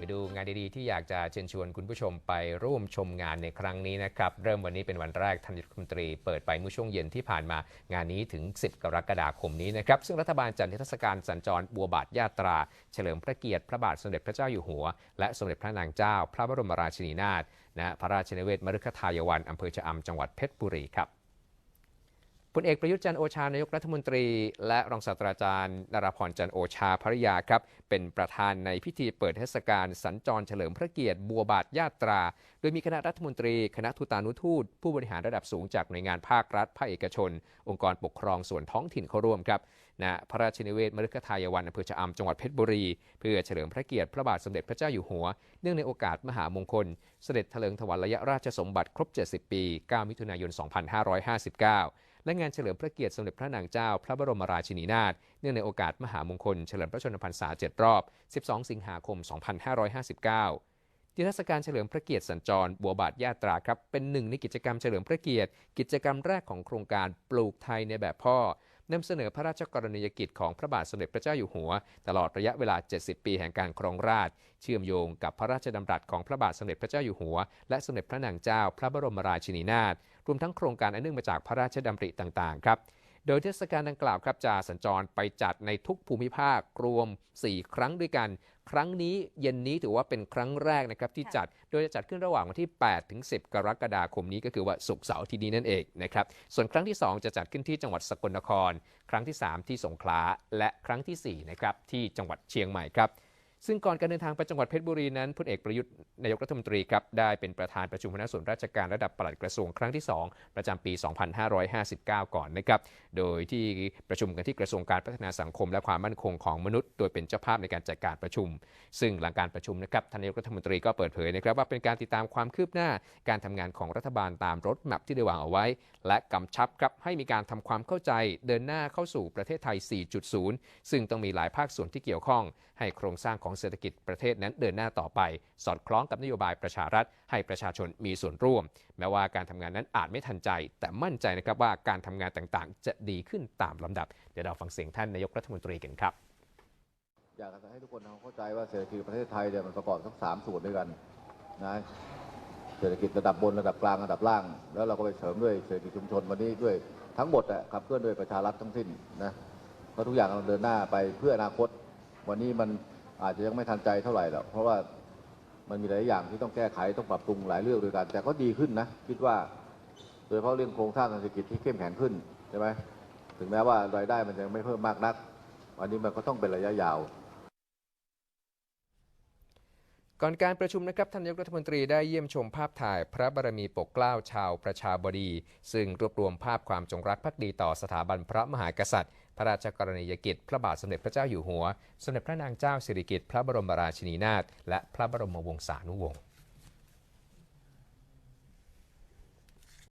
ไปดูงานดีๆ ที่อยากจะเชิญชวนคุณผู้ชมไปร่วมชมงานในครั้งนี้นะครับ เริ่มวันนี้เป็นวันแรกท่านยรัฐมนตรีเปิดไปเมื่อช่วงเย็นที่ผ่านมางานนี้ถึง 10 กรกฎาคมนี้นะครับ ซึ่งรัฐบาลจัดนิทรรศการสัญจรบัวบาทยาตรา เฉลิมพระเกียรติพระบาทสมเด็จพระเจ้าอยู่หัว และสมเด็จพระนางเจ้า พระบรมราชินีนาถณพระราชนิเวศมฤคทายวันอำเภอชะอำจังหวัดเพชรบุรีครับ พลเอกประยุทธ์จันโอชานายกรัฐมนตรี และรองศาสตราจารย์นราพรจันโอชาภริยาครับ เป็นประธานในพิธีเปิดเทศกาลสัญจรเฉลิมพระเกียรติบัวบาทญาตรา โดยมีคณะรัฐมนตรี คณะทูตานุทูต ผู้บริหารระดับสูงจากหน่วยงานภาครัฐ ภาคเอกชน องค์กรปกครองส่วนท้องถิ่นเข้าร่วมครับณพระราชนิเวศมฤคทายวันอำเภอชะอำจังหวัดเพชรบุรี เพื่อเฉลิมพระเกียรติพระบาทสมเด็จพระเจ้าอยู่หัว เนื่องในโอกาสมหามงคล เสด็จเถลิงถวัลยราชสมบัติครบ 70 ปี 9 มิถุนายน 2559 และงานเฉลิมพระเกียรติสมเด็จพระนางเจ้า พระบรมราชินีนาถเนื่องในโอกาสมหามงคลเฉลิมพระชนมพรรษา7รอบ 12 สิงหาคม 2559นิทรรศการเฉลิมพระเกียรติสัญจร บัวบาทญาตราครับ เป็นหนึ่งในกิจกรรมเฉลิมพระเกียรติ กิจกรรมแรกของโครงการปลูกไทยในแบบพ่อนำเสนอพระราชกรณียกิจของพระบาทสมเด็จพระเจ้าอยู่หัว ตลอดระยะเวลา 70 ปีแห่งการครองราชย์เชื่อมโยงกับพระราชดำรัสของพระบาทสมเด็จพระเจ้าอยู่หัว และสมเด็จพระนางเจ้า พระบรมราชินีนาถ วมทั้งโครงการอันเนื่องมาจากพระราชดำริต่างๆครับโดยเทศกาลดังกล่าวครับจะสัญจรไปจัดในทุกภูมิภาครวม 4 ครั้งด้วยกัน ครั้งนี้เย็นนี้ถือว่าเป็นครั้งแรกนะครับที่จัดโดยจะจัดขึ้นระหว่างวันที่ 8 ถึง 10 กรกฎาคมนี้ก็คือว่าศุกร์เสาร์ที่นี้นั่นเองนะครับส่วนครั้งที่ 2 จะจัดขึ้นที่จังหวัดสกลนคร ครั้งที่ 3 ที่สงขลาและครั้งทีสี่4นะครับที่จังหวัดเชียงใหม่ครับ ซึ่งก่อนการเดินทางไปจังหวัดเพชรบุรีนั้นพลเอกประยุทธ์นายกรัฐมนตรีครับได้เป็นประธานประชุมคณะส่วนราชการระดับปลัดกระทรวงครั้งที่ 2 ประจำปี 2559 ก่อนนะครับโดยที่ประชุมกันที่กระทรวงการพัฒนาสังคม และความมั่นคงของมนุษย์ โดยเป็นเจ้าภาพในการจัดการประชุม ซึ่งหลังการประชุมนะครับทานนายกรัฐมนตรีก็เปิดเผยนะครับว่าเป็นการติดตามความคืบหน้าการทำงานของรัฐบาลตามรถแมพที่ได้วางเอาไว้ และกำชับครับให้มีการทำความเข้าใจเดินหน้าเข้าสู่ประเทศไทย 4.0 ซึ่งต้องมีหลายภาคส่วนที่เกี่ยวข้อง ให้โครงสร้างของเศรษฐกิจประเทศนั้นเดินหน้าต่อไป สอดคล้องกับนโยบายประชารัฐ ให้ประชาชนมีส่วนร่วม แม้ว่าการทำงานนั้นอาจไม่ทันใจ แต่มั่นใจนะครับว่าการทำงานต่างๆ จะดีขึ้นตามลำดับ เดี๋ยวเราฟังเสียงท่านนายกรัฐมนตรีกันครับ อยากจะให้ทุกคนเข้าใจว่าเศรษฐกิจประเทศไทยเนี่ยมันประกอบทั้งสามส่วนด้วยกันนะเศรษฐกิจระดับบนระดับกลางระดับล่าง แล้วเราก็ไปเสริมด้วยเศรษฐกิจชุมชนวันนี้ด้วยทั้งหมดอะขับเคลื่อนด้วยประชารัฐทั้งสิ้นนะเพราะทุกอย่างเราเดินหน้าไปเพื่ออนาคต วันนี้มัน อาจจะยังไม่ทันใจเท่าไหร่หรอกเพราะว่ามันมีหลายอย่างที่ต้องแก้ไขต้องปรับปรุงหลายเรื่องด้วยกัน แต่ก็ดีขึ้นนะคิดว่า โดยเฉพาะเรื่องโครงสร้างเศรษฐกิจที่เข้มแข็งขึ้นใช่ไหมถึงแม้ว่ารายได้มันยังไม่เพิ่มมากนักวันนี้มันก็ต้องเป็นระยะยาว ก่อนการประชุมนะครับท่านนายกรัฐมนตรีได้เยี่ยมชมภาพถ่ายพระบารมีปกเกล้าชาวประชาบดี ซึ่งรวบรวมภาพความจงรักภักดีต่อสถาบันพระมหากษัตริย์ พระราชกรณียกิจ พระบาทสมเด็จพระเจ้าอยู่หัว สมเด็จพระนางเจ้าสิริกิติ์พระบรมราชินีนาถและพระบรมวงศานุวงศ์